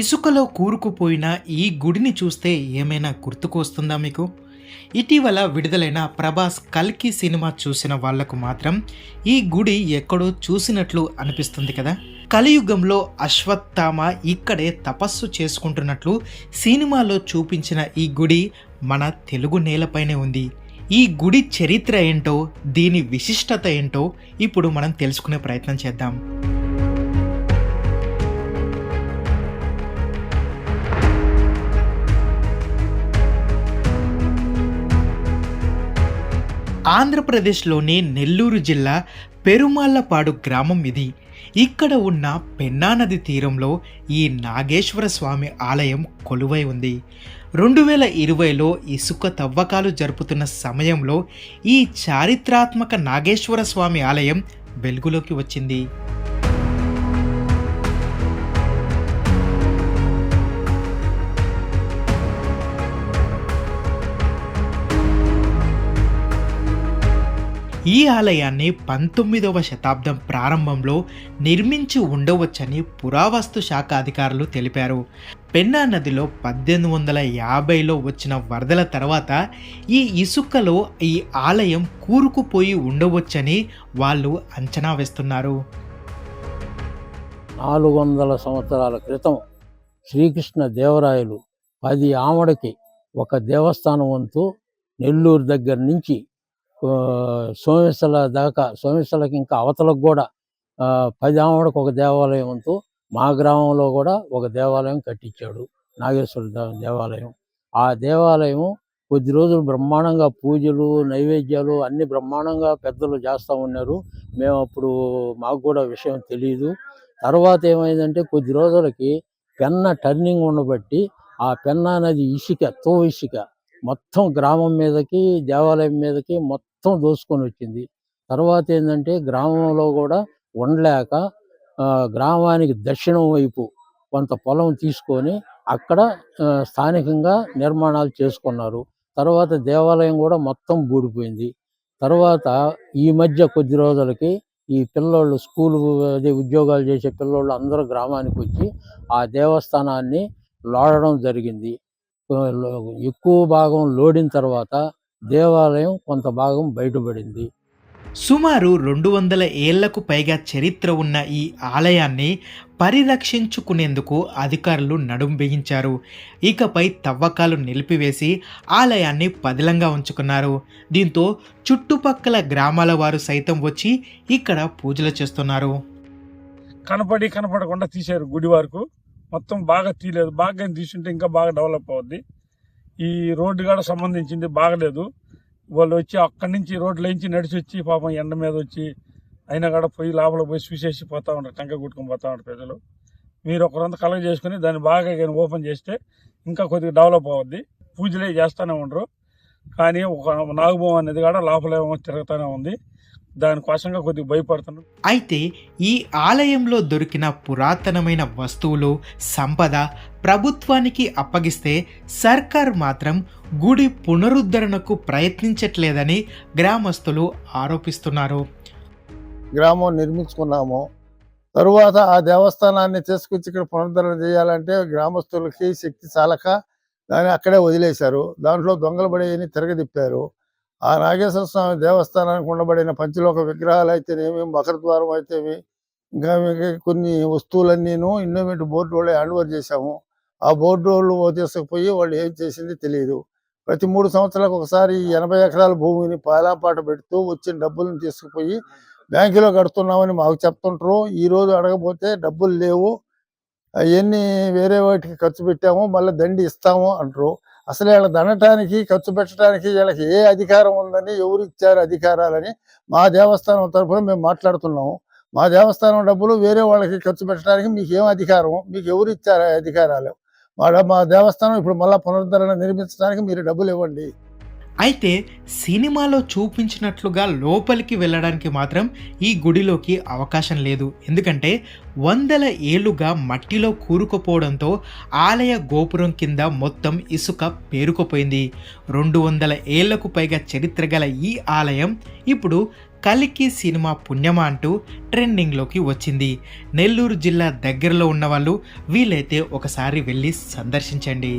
ఇసుకలో కూరుకుపోయిన ఈ గుడిని చూస్తే ఏమైనా గుర్తుకొస్తుందా మీకు? ఇటీవల విడుదలైన ప్రభాస్ కల్కి సినిమా చూసిన వాళ్ళకు మాత్రం ఈ గుడి ఎక్కడో చూసినట్లు అనిపిస్తుంది కదా. కలియుగంలో అశ్వత్థామ ఇక్కడే తపస్సు చేసుకుంటున్నట్లు సినిమాలో చూపించిన ఈ గుడి మన తెలుగు నేలపైనే ఉంది. ఈ గుడి చరిత్ర ఏంటో దీని విశిష్టత ఏంటో ఇప్పుడు మనం తెలుసుకునే ప్రయత్నం చేద్దాం. ఆంధ్రప్రదేశ్లోని నెల్లూరు జిల్లా పెరుమాళ్ళపాడు గ్రామం ఇది. ఇక్కడ ఉన్న పెన్నా నది తీరంలో ఈ నాగేశ్వర స్వామి ఆలయం కొలువై ఉంది. రెండు వేల ఇరవైలో ఇసుక తవ్వకాలు జరుపుతున్న సమయంలో ఈ చారిత్రాత్మక నాగేశ్వర స్వామి ఆలయం వెలుగులోకి వచ్చింది. ఈ ఆలయాన్ని పంతొమ్మిదవ శతాబ్దం ప్రారంభంలో నిర్మించి ఉండవచ్చని పురావస్తు శాఖ అధికారులు తెలిపారు. పెన్నా నదిలో పద్దెనిమిది వందల యాభైలో వచ్చిన వరదల తర్వాత ఈ ఇసుకలో ఈ ఆలయం కూరుకుపోయి ఉండవచ్చని వాళ్ళు అంచనా వేస్తున్నారు. నాలుగు వందల సంవత్సరాల క్రితం శ్రీకృష్ణ దేవరాయలు పది ఆమడకి ఒక దేవస్థానం వంతు నెల్లూరు దగ్గర నుంచి సోమేశ్వర దాకా సోమేశ్వరకి ఇంకా అవతలకు కూడా పదామడకు ఒక దేవాలయం ఉంటూ మా గ్రామంలో కూడా ఒక దేవాలయం కట్టించాడు నాగేశ్వర దేవాలయం. ఆ దేవాలయం కొద్ది రోజులు బ్రహ్మాండంగా పూజలు నైవేద్యాలు అన్ని బ్రహ్మాండంగా పెద్దలు చేస్తూ ఉన్నారు. మేము అప్పుడు మాకు కూడా విషయం తెలియదు తర్వాత ఏమైందంటే కొద్ది రోజులకి పెన్న టర్నింగ్ ఉండబట్టి ఆ పెన్న నది ఇసుక తో ఇసుక మొత్తం గ్రామం మీదకి దేవాలయం మీదకి మొత్తం మొత్తం దోసుకొని వచ్చింది. తర్వాత ఏంటంటే గ్రామంలో కూడా ఉండలేక గ్రామానికి దక్షిణం వైపు కొంత పొలం తీసుకొని అక్కడ స్థానికంగా నిర్మాణాలు చేసుకున్నారు. తర్వాత దేవాలయం కూడా మొత్తం బూడిపోయింది. తర్వాత ఈ మధ్య కొద్ది రోజులకి ఈ పిల్లోళ్ళు స్కూల్ అదే ఉద్యోగాలు చేసే పిల్లోళ్ళు అందరూ గ్రామానికి వచ్చి ఆ దేవస్థానాన్ని లోడడం జరిగింది. ఎక్కువ భాగం లోడిన తర్వాత దేవాలయం కొంత భాగం బయటపడింది. సుమారు రెండు వందల ఏళ్ళకు పైగా చరిత్ర ఉన్న ఈ ఆలయాన్ని పరిరక్షించుకునేందుకు అధికారులు నడుం బిగించారు. ఇకపై తవ్వకాలు నిలిపివేసి ఆలయాన్ని పదిలంగా ఉంచుకున్నారు. దీంతో చుట్టుపక్కల గ్రామాల వారు సైతం వచ్చి ఇక్కడ పూజలు చేస్తున్నారు. కనపడి కనపడకుండా తీశారు గుడి వరకు. మొత్తం బాగా తీయలేదు. బాగా తీసుంటే ఇంకా బాగా డెవలప్ అవుద్ది. ఈ రోడ్డు కూడా సంబంధించింది బాగలేదు. వాళ్ళు వచ్చి అక్కడి నుంచి రోడ్లు నుంచి నడిచి వచ్చి పాపం ఎండ మీద వచ్చి అయినా కూడా పోయి లోపల పోయి చూసేసి పోతా ఉంటారు టంక కొట్టుకొని పోతా ఉంటారు ప్రజలు. మీరు ఒకరంతా కలెక్ట్ చేసుకుని దాన్ని బాగా కానీ ఓపెన్ చేస్తే ఇంకా కొద్దిగా డెవలప్ అవుద్ది. పూజలే చేస్తూనే ఉండరు. కానీ ఒక నాగభవం అనేది కూడా లోపలేమో తిరుగుతూనే ఉంది. దానికోసంగా కొద్దిగా భయపడుతున్నారు అయితే ఈ ఆలయంలో దొరికిన పురాతనమైన వస్తువులు సంపద ప్రభుత్వానికి అప్పగిస్తే సర్కార్ మాత్రం గుడి పునరుద్ధరణకు ప్రయత్నించట్లేదని గ్రామస్తులు ఆరోపిస్తున్నారు. గ్రామం నిర్మించుకున్నాము. తరువాత ఆ దేవస్థానాన్ని తీసుకొచ్చి ఇక్కడ పునరుద్ధరణ చేయాలంటే గ్రామస్తులకి శక్తి చాలక దాన్ని అక్కడే వదిలేశారు. దాంట్లో దొంగలు పడేయని తిరగదిప్పారు ఆ నాగేశ్వర స్వామి దేవస్థానానికి ఉండబడిన పంచలోక విగ్రహాలు అయితేనేమి మకరద్వారం అయితేమి ఇంకా కొన్ని వస్తువులన్నీను ఇన్నోవేట్ బోర్డు వాళ్ళు హ్యాండ్ ఓవర్ చేశాము. ఆ బోర్డు వాళ్ళు తీసుకుపోయి వాళ్ళు ఏం చేసింది తెలియదు ప్రతి మూడు సంవత్సరాలకు ఒకసారి ఎనభై ఎకరాల భూమిని పాలాపాట పెడుతూ వచ్చిన డబ్బులను తీసుకుపోయి బ్యాంకులో కడుతున్నామని మాకు చెప్తుంటారు. ఈ రోజు అడగపోతే డబ్బులు లేవు. అవన్నీ వేరే వాటికి ఖర్చు పెట్టాము. మళ్ళీ దండి ఇస్తాము అంటారు. అసలు వీళ్ళని దండటానికి ఖర్చు పెట్టడానికి వీళ్ళకి ఏ అధికారం ఉందని ఎవరు ఇచ్చారు అధికారాలని మా దేవస్థానం తరఫున మేము మాట్లాడుతున్నాము. మా దేవస్థానం డబ్బులు వేరే వాళ్ళకి ఖర్చు పెట్టడానికి మీకు ఏం అధికారం? మీకు ఎవరు ఇచ్చారు అధికారాలు? మా మా దేవస్థానం ఇప్పుడు మళ్ళీ పునరుద్ధరణ నిర్మించడానికి మీరు డబ్బులు ఇవ్వండి. అయితే సినిమాలో చూపించినట్లుగా లోపలికి వెళ్ళడానికి మాత్రం ఈ గుడిలోకి అవకాశం లేదు. ఎందుకంటే వందల ఏళ్ళుగా మట్టిలో కూరుకుపోవడంతో ఆలయ గోపురం కింద మొత్తం ఇసుక పేరుకుపోయింది. రెండు వందల ఏళ్ళకు పైగా చరిత్ర గల ఈ ఆలయం ఇప్పుడు కలికి సినిమా పుణ్యమా అంటూ ట్రెండింగ్లోకి వచ్చింది. నెల్లూరు జిల్లా దగ్గరలో ఉన్న వాళ్ళు వీలైతే ఒకసారి వెళ్ళి సందర్శించండి.